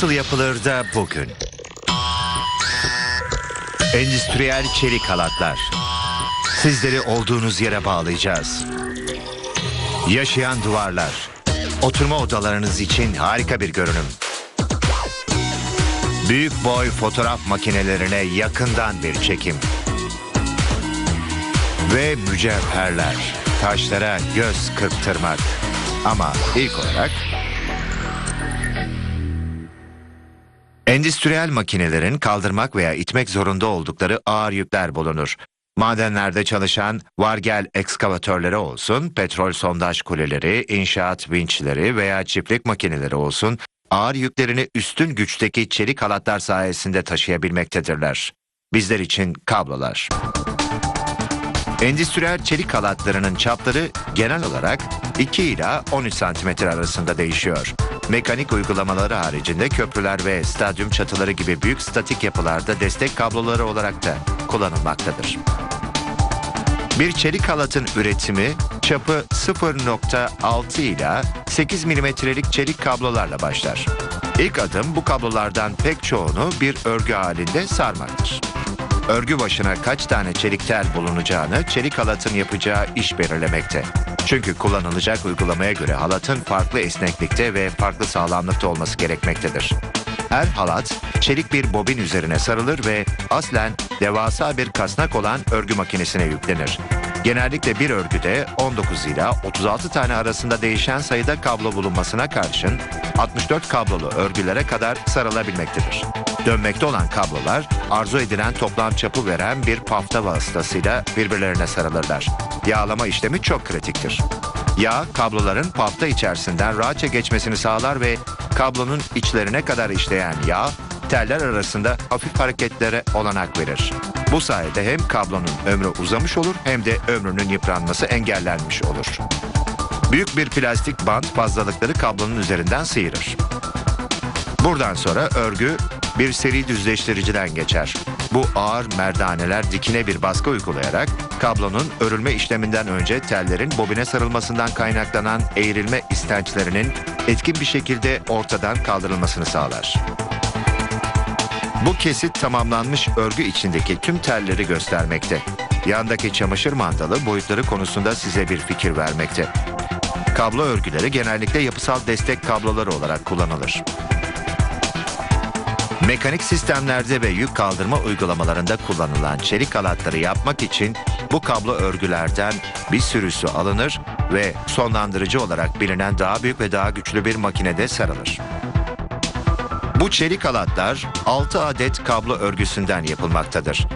Nasıl yapılır da bugün? Endüstriyel çelik halatlar. Sizleri olduğunuz yere bağlayacağız. Yaşayan duvarlar. Oturma odalarınız için harika bir görünüm. Büyük boy fotoğraf makinelerine yakından bir çekim. Ve mücevherler. Taşlara göz kırptırmak. Ama ilk olarak Endüstriyel makinelerin kaldırmak veya itmek zorunda oldukları ağır yükler bulunur. Madenlerde çalışan vargel ekskavatörleri olsun, petrol sondaj kuleleri, inşaat vinçleri veya çiftlik makineleri olsun, ağır yüklerini üstün güçteki çelik halatlar sayesinde taşıyabilmektedirler. Bizler için kablolar. Endüstriyel çelik halatlarının çapları genel olarak 2 ila 13 santimetre arasında değişiyor. Mekanik uygulamaları haricinde köprüler ve stadyum çatıları gibi büyük statik yapılarda destek kabloları olarak da kullanılmaktadır. Bir çelik halatın üretimi çapı 0.6 ila 8 milimetrelik çelik kablolarla başlar. İlk adım bu kablolardan pek çoğunu bir örgü halinde sarmaktır. Örgü başına kaç tane çelik tel bulunacağını çelik halatın yapacağı iş belirlemekte. Çünkü kullanılacak uygulamaya göre halatın farklı esneklikte ve farklı sağlamlıkta olması gerekmektedir. Her halat çelik bir bobin üzerine sarılır ve aslen devasa bir kasnak olan örgü makinesine yüklenir. Genellikle bir örgüde 19 ila 36 tane arasında değişen sayıda kablo bulunmasına karşın 64 kablolu örgülere kadar sarılabilmektedir. Dönmekte olan kablolar arzu edilen toplam çapı veren bir pafta vasıtasıyla birbirlerine sarılırlar. Yağlama işlemi çok kritiktir. Yağ kabloların pafta içerisinden rahatça geçmesini sağlar ve kablonun içlerine kadar işleyen yağ teller arasında hafif hareketlere olanak verir. Bu sayede hem kablonun ömrü uzamış olur hem de ömrünün yıpranması engellenmiş olur. Büyük bir plastik bant fazlalıkları kablonun üzerinden sıyırır. Buradan sonra örgü bir seri düzleştiriciden geçer. Bu ağır merdaneler dikine bir baskı uygulayarak kablonun örülme işleminden önce tellerin bobine sarılmasından kaynaklanan eğrilme istençlerinin etkin bir şekilde ortadan kaldırılmasını sağlar. Bu kesit tamamlanmış örgü içindeki tüm telleri göstermekte. Yandaki çamaşır mandalı boyutları konusunda size bir fikir vermekte. Kablo örgüleri genellikle yapısal destek kabloları olarak kullanılır. Mekanik sistemlerde ve yük kaldırma uygulamalarında kullanılan çelik halatları yapmak için bu kablo örgülerden bir sürüsü alınır ve sonlandırıcı olarak bilinen daha büyük ve daha güçlü bir makinede sarılır. Bu çelik halatlar 6 adet kablo örgüsünden yapılmaktadır.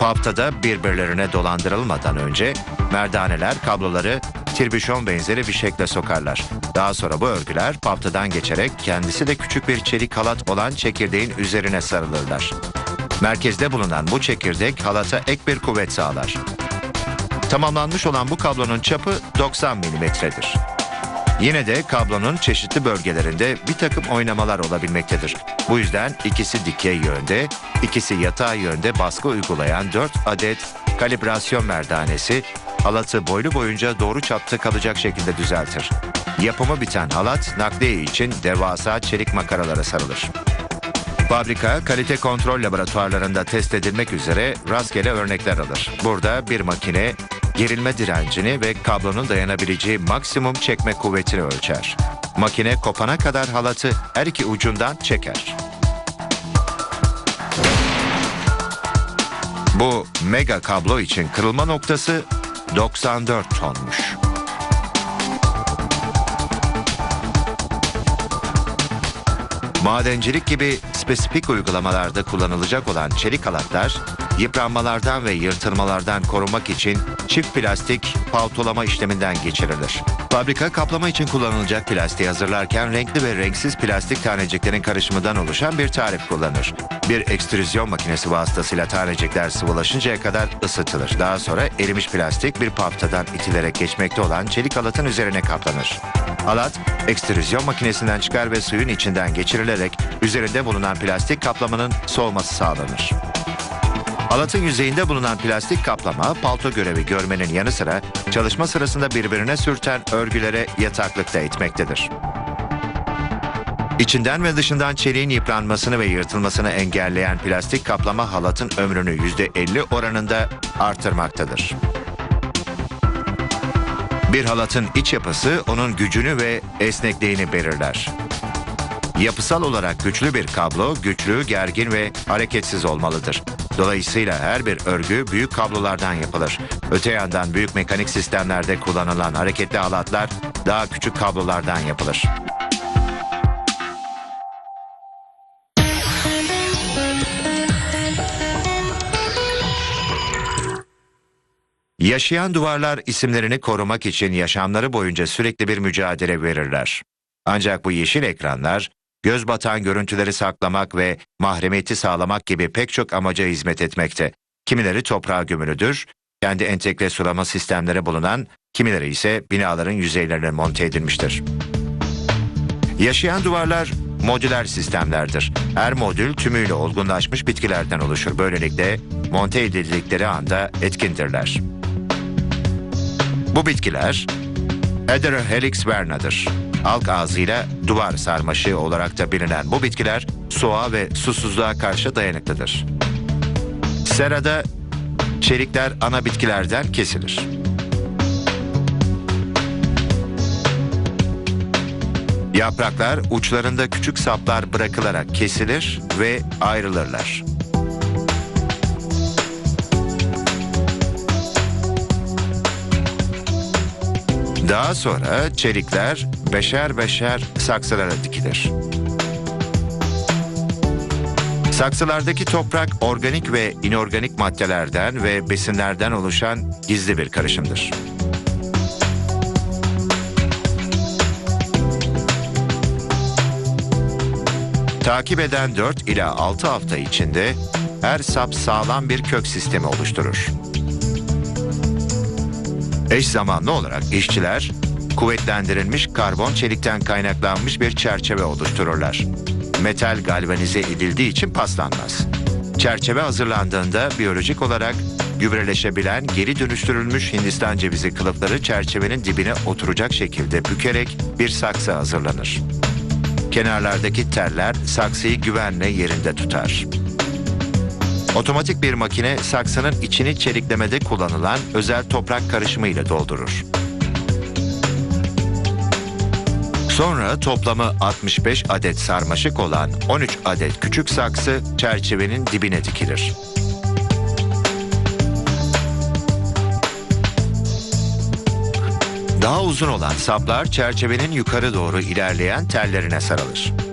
Paftada birbirlerine dolandırılmadan önce merdaneler kabloları tirbüşon benzeri bir şekle sokarlar. Daha sonra bu örgüler paftadan geçerek kendisi de küçük bir çelik halat olan çekirdeğin üzerine sarılırlar. Merkezde bulunan bu çekirdek halata ek bir kuvvet sağlar. Tamamlanmış olan bu kablonun çapı 90 milimetredir. Yine de kablonun çeşitli bölgelerinde bir takım oynamalar olabilmektedir. Bu yüzden ikisi dikey yönde, ikisi yatay yönde baskı uygulayan 4 adet kalibrasyon merdanesi halatı boylu boyunca doğru çapta kalacak şekilde düzeltir. Yapımı biten halat nakliye için devasa çelik makaralara sarılır. Fabrika kalite kontrol laboratuvarlarında test edilmek üzere rastgele örnekler alır. Burada bir makine gerilme direncini ve kablonun dayanabileceği maksimum çekme kuvvetini ölçer. Makine kopana kadar halatı her iki ucundan çeker. Bu mega kablo için kırılma noktası 94 tonmuş. Madencilik gibi spesifik uygulamalarda kullanılacak olan çelik halatlar, yıpranmalardan ve yırtılmalardan korunmak için çift plastik paltolama işleminden geçirilir. Fabrika kaplama için kullanılacak plastiği hazırlarken renkli ve renksiz plastik taneciklerin karışımından oluşan bir tarif kullanır. Bir ekstrüzyon makinesi vasıtasıyla tanecikler sıvılaşıncaya kadar ısıtılır. Daha sonra erimiş plastik bir paftadan itilerek geçmekte olan çelik halatın üzerine kaplanır. Halat ekstrüzyon makinesinden çıkar ve suyun içinden geçirilerek üzerinde bulunan plastik kaplamanın soğuması sağlanır. Halatın yüzeyinde bulunan plastik kaplama palto görevi görmenin yanı sıra çalışma sırasında birbirine sürten örgülere yataklıkta etmektedir. İçinden ve dışından çeliğin yıpranmasını ve yırtılmasını engelleyen plastik kaplama halatın ömrünü %50 oranında artırmaktadır. Bir halatın iç yapısı onun gücünü ve esnekliğini belirler. Yapısal olarak güçlü bir kablo güçlü, gergin ve hareketsiz olmalıdır. Dolayısıyla her bir örgü büyük kablolardan yapılır. Öte yandan büyük mekanik sistemlerde kullanılan hareketli halatlar daha küçük kablolardan yapılır. Yaşayan duvarlar isimlerini korumak için yaşamları boyunca sürekli bir mücadele verirler. Ancak bu yeşil ekranlar göz batan görüntüleri saklamak ve mahremiyeti sağlamak gibi pek çok amaca hizmet etmekte. Kimileri toprağa gömülüdür, kendi entegre sulama sistemleri bulunan, kimileri ise binaların yüzeylerine monte edilmiştir. Yaşayan duvarlar modüler sistemlerdir. Her modül tümüyle olgunlaşmış bitkilerden oluşur. Böylelikle monte edildikleri anda etkindirler. Bu bitkiler Ederhelix verna'dır. Halk ağzıyla duvar sarmaşığı olarak da bilinen bu bitkiler soğuğa ve susuzluğa karşı dayanıklıdır. Serada çelikler ana bitkilerden kesilir. Yapraklar uçlarında küçük saplar bırakılarak kesilir ve ayrılırlar. Daha sonra çelikler beşer beşer saksılara dikilir. Saksılardaki toprak organik ve inorganik maddelerden ve besinlerden oluşan gizli bir karışımdır. Takip eden 4 ila 6 hafta içinde her sap sağlam bir kök sistemi oluşturur. Eş zamanlı olarak işçiler kuvvetlendirilmiş karbon çelikten kaynaklanmış bir çerçeve oluştururlar. Metal galvanize edildiği için paslanmaz. Çerçeve hazırlandığında biyolojik olarak gübreleşebilen geri dönüştürülmüş Hindistan cevizi kılıfları çerçevenin dibine oturacak şekilde bükerek bir saksı hazırlanır. Kenarlardaki teller saksıyı güvenle yerinde tutar. Otomatik bir makine saksının içini çeliklemede kullanılan özel toprak karışımı ile doldurur. Sonra toplamı 65 adet sarmaşık olan 13 adet küçük saksı çerçevenin dibine dikilir. Daha uzun olan saplar çerçevenin yukarı doğru ilerleyen tellerine sarılır.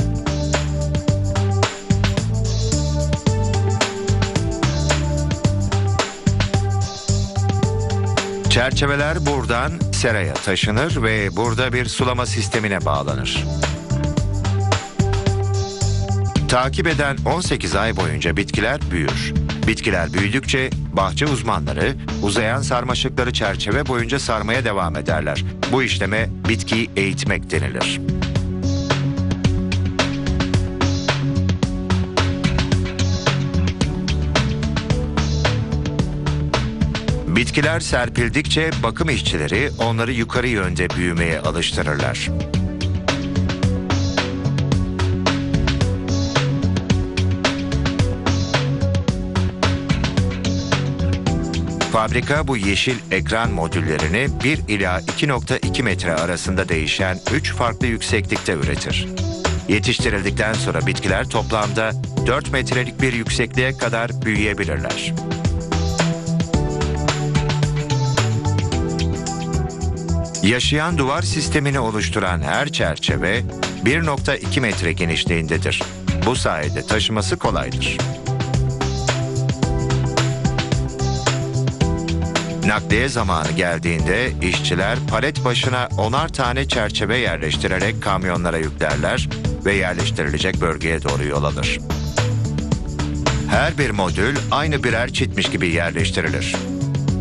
Çerçeveler buradan seraya taşınır ve burada bir sulama sistemine bağlanır. Takip eden 18 ay boyunca bitkiler büyür. Bitkiler büyüdükçe bahçe uzmanları uzayan sarmaşıkları çerçeve boyunca sarmaya devam ederler. Bu işleme bitkiyi eğitmek denilir. Bitkiler serpildikçe bakım işçileri onları yukarı yönde büyümeye alıştırırlar. Fabrika bu yeşil ekran modüllerini 1 ila 2.2 metre arasında değişen 3 farklı yükseklikte üretir. Yetiştirildikten sonra bitkiler toplamda 4 metrelik bir yüksekliğe kadar büyüyebilirler. Yaşayan duvar sistemini oluşturan her çerçeve 1.2 metre genişliğindedir. Bu sayede taşıması kolaydır. Nakliye zamanı geldiğinde işçiler palet başına onar tane çerçeve yerleştirerek kamyonlara yüklerler ve yerleştirilecek bölgeye doğru yol alır. Her bir modül aynı birer çitmiş gibi yerleştirilir.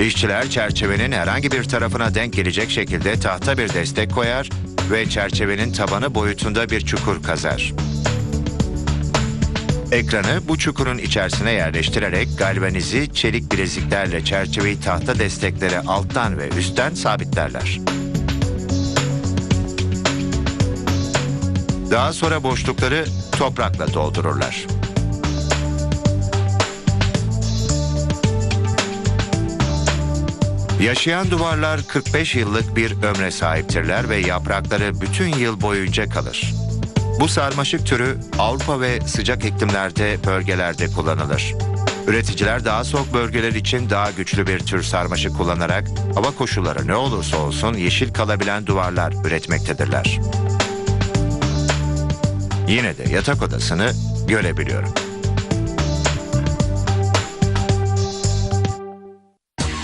İşçiler çerçevenin herhangi bir tarafına denk gelecek şekilde tahta bir destek koyar ve çerçevenin tabanı boyutunda bir çukur kazar. Ekranı bu çukurun içerisine yerleştirerek galvanizi çelik bileziklerle çerçeveyi tahta desteklere alttan ve üstten sabitlerler. Daha sonra boşlukları toprakla doldururlar. Yaşayan duvarlar 45 yıllık bir ömre sahiptirler ve yaprakları bütün yıl boyunca kalır. Bu sarmaşık türü Avrupa ve sıcak iklimlerde bölgelerde kullanılır. Üreticiler daha soğuk bölgeler için daha güçlü bir tür sarmaşık kullanarak hava koşulları ne olursa olsun yeşil kalabilen duvarlar üretmektedirler. Yine de yatak odasını görebiliyorum.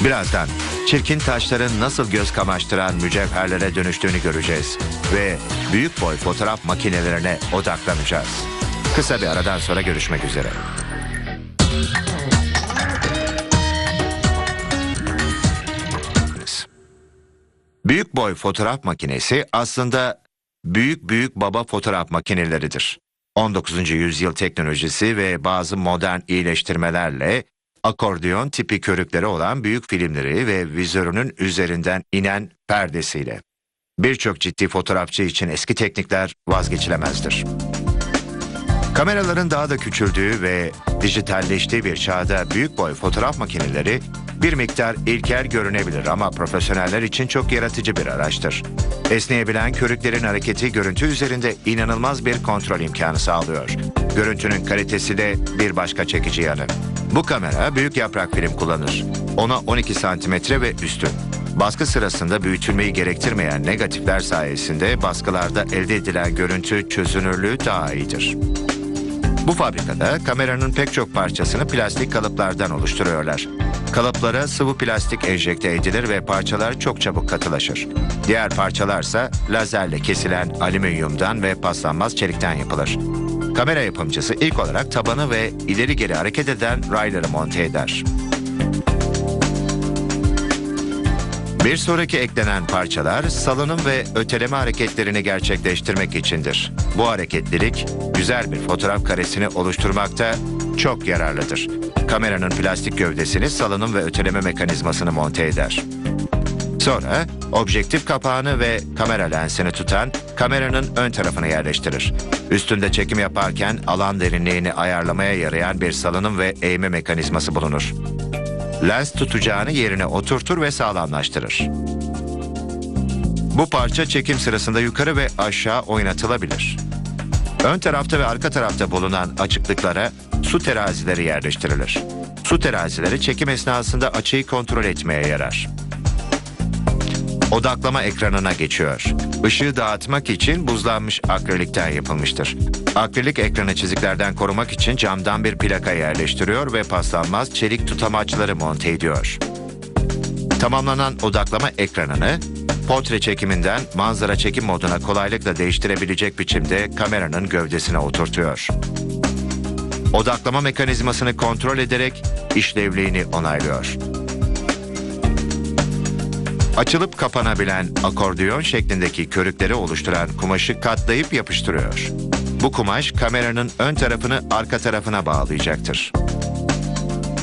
Birazdan çirkin taşların nasıl göz kamaştıran mücevherlere dönüştüğünü göreceğiz ve büyük boy fotoğraf makinelerine odaklanacağız. Kısa bir aradan sonra görüşmek üzere. Büyük boy fotoğraf makinesi aslında büyük büyük baba fotoğraf makineleridir. 19. yüzyıl teknolojisi ve bazı modern iyileştirmelerle akordeon tipi körükleri olan büyük filmleri ve vizörünün üzerinden inen perdesiyle. Birçok ciddi fotoğrafçı için eski teknikler vazgeçilemezdir. Kameraların daha da küçüldüğü ve dijitalleştiği bir çağda büyük boy fotoğraf makineleri bir miktar ilkel görünebilir ama profesyoneller için çok yaratıcı bir araçtır. Esneyebilen körüklerin hareketi görüntü üzerinde inanılmaz bir kontrol imkanı sağlıyor. Görüntünün kalitesi de bir başka çekici yanı. Bu kamera büyük yaprak film kullanır. Ona 12 santimetre ve üstü. Baskı sırasında büyütülmeyi gerektirmeyen negatifler sayesinde baskılarda elde edilen görüntü çözünürlüğü daha iyidir. Bu fabrikada kameranın pek çok parçasını plastik kalıplardan oluşturuyorlar. Kalıplara sıvı plastik enjekte edilir ve parçalar çok çabuk katılaşır. Diğer parçalarsa lazerle kesilen alüminyumdan ve paslanmaz çelikten yapılır. Kamera yapımcısı ilk olarak tabanı ve ileri geri hareket eden rayları monte eder. Bir sonraki eklenen parçalar salınım ve öteleme hareketlerini gerçekleştirmek içindir. Bu hareketlilik güzel bir fotoğraf karesini oluşturmakta çok yararlıdır. Kameranın plastik gövdesini salınım ve öteleme mekanizmasını monte eder. Sonra objektif kapağını ve kamera lensini tutan kameranın ön tarafına yerleştirir. Üstünde çekim yaparken alan derinliğini ayarlamaya yarayan bir salınım ve eğme mekanizması bulunur lens tutacağını yerine oturtur ve sağlamlaştırır. Bu parça çekim sırasında yukarı ve aşağı oynatılabilir. Ön tarafta ve arka tarafta bulunan açıklıklara su terazileri yerleştirilir. Su terazileri çekim esnasında açıyı kontrol etmeye yarar odaklama ekranına geçiyor. Işığı dağıtmak için buzlanmış akrilikten yapılmıştır. Akrilik ekranı çiziklerden korumak için camdan bir plaka yerleştiriyor ve paslanmaz çelik tutamaçları monte ediyor. Tamamlanan odaklama ekranını portre çekiminden manzara çekim moduna kolaylıkla değiştirebilecek biçimde kameranın gövdesine oturtuyor. Odaklama mekanizmasını kontrol ederek işlevliğini onaylıyor. Açılıp kapanabilen akordeon şeklindeki körükleri oluşturan kumaşı katlayıp yapıştırıyor. Bu kumaş kameranın ön tarafını arka tarafına bağlayacaktır.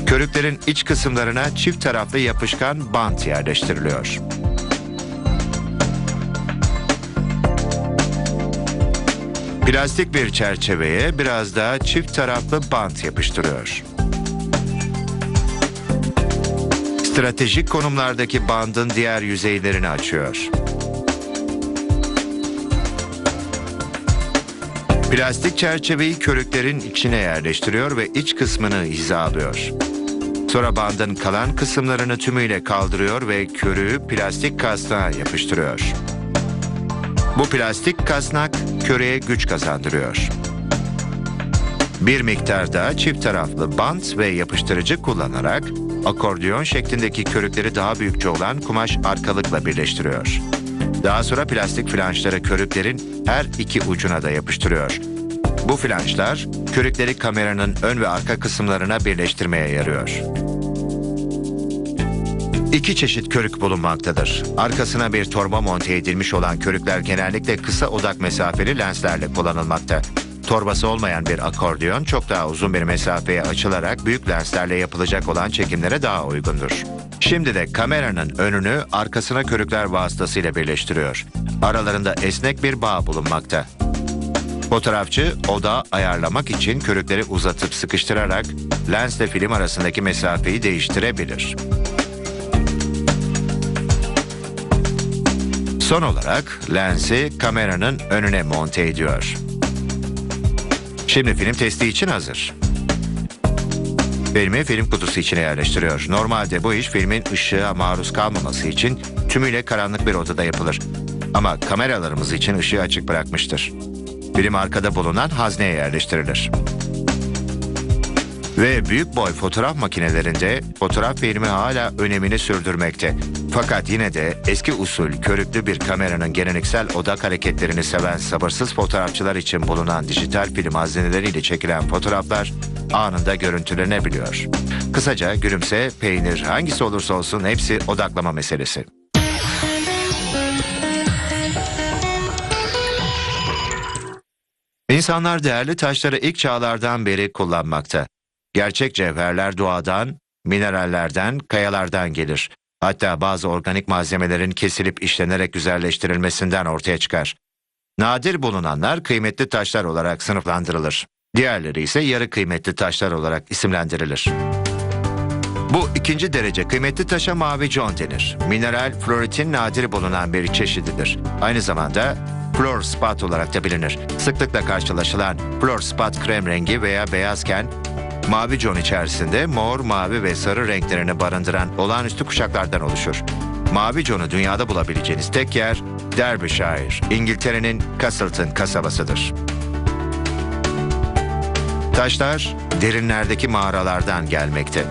Körüklerin iç kısımlarına çift taraflı yapışkan bant yerleştiriliyor. Plastik bir çerçeveye biraz daha çift taraflı bant yapıştırıyor. Stratejik konumlardaki bandın diğer yüzeylerini açıyor. Plastik çerçeveyi körüklerin içine yerleştiriyor ve iç kısmını hizalıyor. Sonra bandın kalan kısımlarını tümüyle kaldırıyor ve körüğü plastik kasnağa yapıştırıyor. Bu plastik kasnak köreye güç kazandırıyor. Bir miktar daha çift taraflı bant ve yapıştırıcı kullanarak akordeon şeklindeki körükleri daha büyükçe olan kumaş arkalıkla birleştiriyor. Daha sonra plastik flanşları körüklerin her iki ucuna da yapıştırıyor. Bu flanşlar körükleri kameranın ön ve arka kısımlarına birleştirmeye yarıyor. İki çeşit körük bulunmaktadır. Arkasına bir torba monte edilmiş olan körükler genellikle kısa odak mesafeli lenslerle kullanılmakta. Torbası olmayan bir akordeon çok daha uzun bir mesafeye açılarak büyük lenslerle yapılacak olan çekimlere daha uygundur. Şimdi de kameranın önünü arkasına körükler vasıtasıyla birleştiriyor. Aralarında esnek bir bağ bulunmakta. Fotoğrafçı oda ayarlamak için körükleri uzatıp sıkıştırarak lensle film arasındaki mesafeyi değiştirebilir. Son olarak lensi kameranın önüne monte ediyor. Şimdi film testi için hazır. Filmi film kutusu içine yerleştiriyor. Normalde bu iş filmin ışığa maruz kalmaması için tümüyle karanlık bir odada yapılır. Ama kameralarımız için ışığı açık bırakmıştır. Film arkada bulunan hazneye yerleştirilir. Ve büyük boy fotoğraf makinelerinde fotoğraf filmi hala önemini sürdürmekte. Fakat yine de eski usul körüklü bir kameranın geleneksel odak hareketlerini seven sabırsız fotoğrafçılar için bulunan dijital film hazineleriyle çekilen fotoğraflar anında görüntülenebiliyor. Kısaca gülümse, peynir hangisi olursa olsun hepsi odaklama meselesi. İnsanlar değerli taşları ilk çağlardan beri kullanmakta. Gerçek cevherler doğadan, minerallerden, kayalardan gelir. Hatta bazı organik malzemelerin kesilip işlenerek güzelleştirilmesinden ortaya çıkar. Nadir bulunanlar kıymetli taşlar olarak sınıflandırılır. Diğerleri ise yarı kıymetli taşlar olarak isimlendirilir. Bu ikinci derece kıymetli taşa mavi con denir. Mineral floritin nadir bulunan bir çeşididir. Aynı zamanda flor spot olarak da bilinir. Sıklıkla karşılaşılan flor spot krem rengi veya beyazken mavi con içerisinde mor, mavi ve sarı renklerini barındıran olağanüstü kuşaklardan oluşur. Mavi conu dünyada bulabileceğiniz tek yer Derbyshire, İngiltere'nin Castleton kasabasıdır. Taşlar derinlerdeki mağaralardan gelmekte.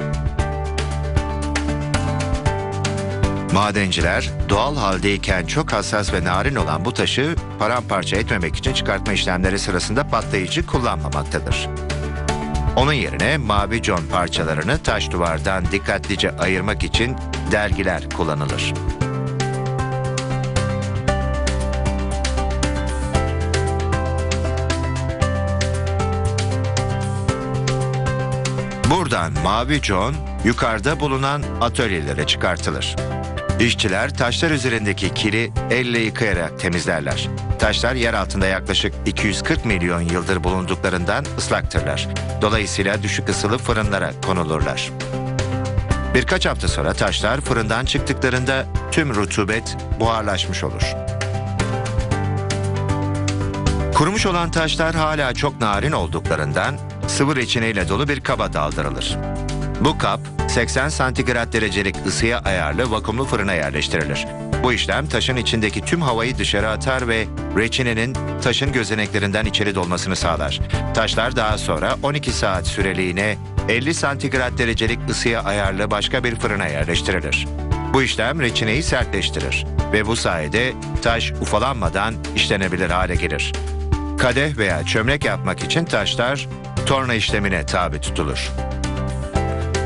Madenciler doğal haldeyken çok hassas ve narin olan bu taşı paramparça etmemek için çıkartma işlemleri sırasında patlayıcı kullanmamaktadır. Onun yerine mavi con parçalarını taş duvardan dikkatlice ayırmak için dergiler kullanılır. Buradan mavi con yukarıda bulunan atölyelere çıkartılır. İşçiler taşlar üzerindeki kiri elle yıkayarak temizlerler. Taşlar yer altında yaklaşık 240 milyon yıldır bulunduklarından ıslaktırlar. Dolayısıyla düşük ısılı fırınlara konulurlar. Birkaç hafta sonra taşlar fırından çıktıklarında tüm rutubet buharlaşmış olur. Kurumuş olan taşlar hala çok narin olduklarından sıvı reçineyle dolu bir kaba daldırılır. Bu kap 80 santigrat derecelik ısıya ayarlı vakumlu fırına yerleştirilir. Bu işlem taşın içindeki tüm havayı dışarı atar ve reçinenin taşın gözeneklerinden içeri dolmasını sağlar. Taşlar daha sonra 12 saat süreliğine 50 santigrat derecelik ısıya ayarlı başka bir fırına yerleştirilir. Bu işlem reçineyi sertleştirir ve bu sayede taş ufalanmadan işlenebilir hale gelir. Kadeh veya çömlek yapmak için taşlar torna işlemine tabi tutulur.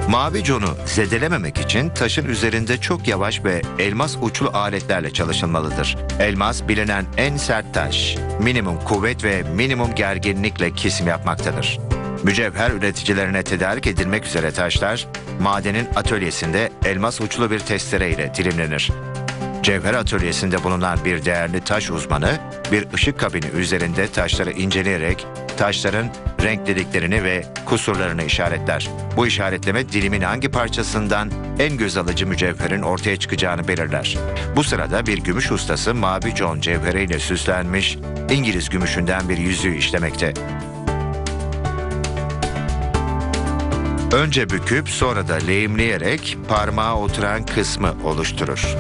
Mavi conu zedelememek için taşın üzerinde çok yavaş ve elmas uçlu aletlerle çalışılmalıdır. Elmas bilinen en sert taş. Minimum kuvvet ve minimum gerginlikle kesim yapmaktadır. Mücevher üreticilerine tedarik edilmek üzere taşlar, madenin atölyesinde elmas uçlu bir testere ile dilimlenir. Cevher atölyesinde bulunan bir değerli taş uzmanı bir ışık kabini üzerinde taşları inceleyerek taşların renklediklerini ve kusurlarını işaretler. Bu işaretleme dilimin hangi parçasından en göz alıcı mücevherin ortaya çıkacağını belirler. Bu sırada bir gümüş ustası mavi con cevheriyle süslenmiş İngiliz gümüşünden bir yüzüğü işlemekte. Önce büküp sonra da lehimleyerek parmağa oturan kısmı oluşturur.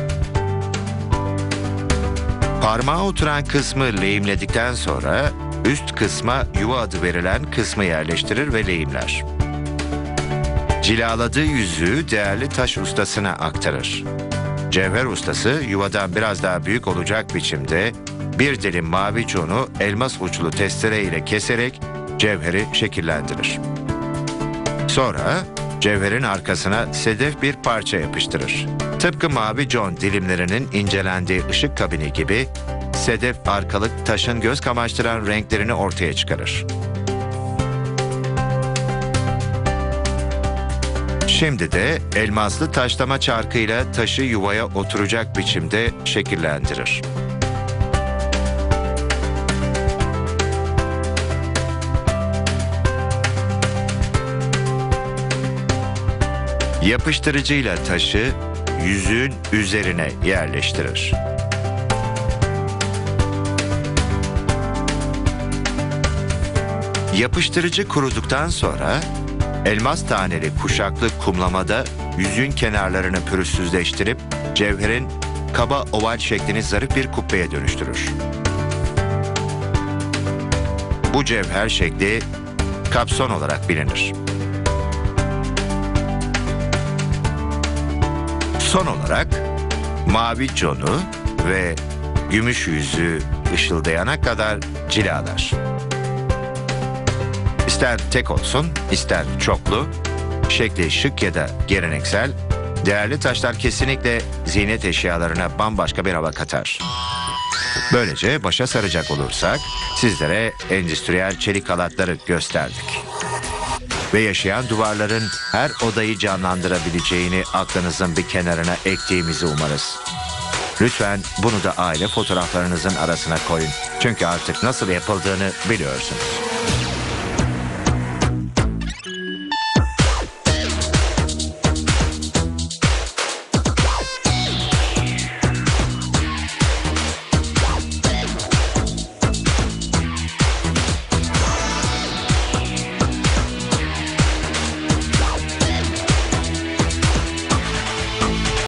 Parmağa oturan kısmı lehimledikten sonra üst kısma yuva adı verilen kısmı yerleştirir ve lehimler. Cilaladığı yüzüğü değerli taş ustasına aktarır. Cevher ustası yuvadan biraz daha büyük olacak biçimde bir dilim mavi conu elmas uçlu testere ile keserek cevheri şekillendirir. Sonra cevherin arkasına sedef bir parça yapıştırır. Tıpkı mavi con dilimlerinin incelendiği ışık kabini gibi Sedef arkalık taşın göz kamaştıran renklerini ortaya çıkarır. Şimdi de elmaslı taşlama çarkıyla taşı yuvaya oturacak biçimde şekillendirir. Yapıştırıcıyla taşı yüzüğün üzerine yerleştirir. Yapıştırıcı kuruduktan sonra elmas taneli kuşaklı kumlamada yüzüğün kenarlarını pürüzsüzleştirip cevherin kaba oval şeklini zarif bir kubbeye dönüştürür. Bu cevher şekli kapson olarak bilinir. Son olarak mavi conu ve gümüş yüzü ışıldayana kadar cilalar. İster tek olsun, ister çoklu, şekli şık ya da geleneksel, değerli taşlar kesinlikle ziynet eşyalarına bambaşka bir hava katar. Böylece başa saracak olursak sizlere endüstriyel çelik halatları gösterdik. Ve yaşayan duvarların her odayı canlandırabileceğini aklınızın bir kenarına ektiğimizi umarız. Lütfen bunu da aile fotoğraflarınızın arasına koyun. Çünkü artık nasıl yapıldığını biliyorsunuz.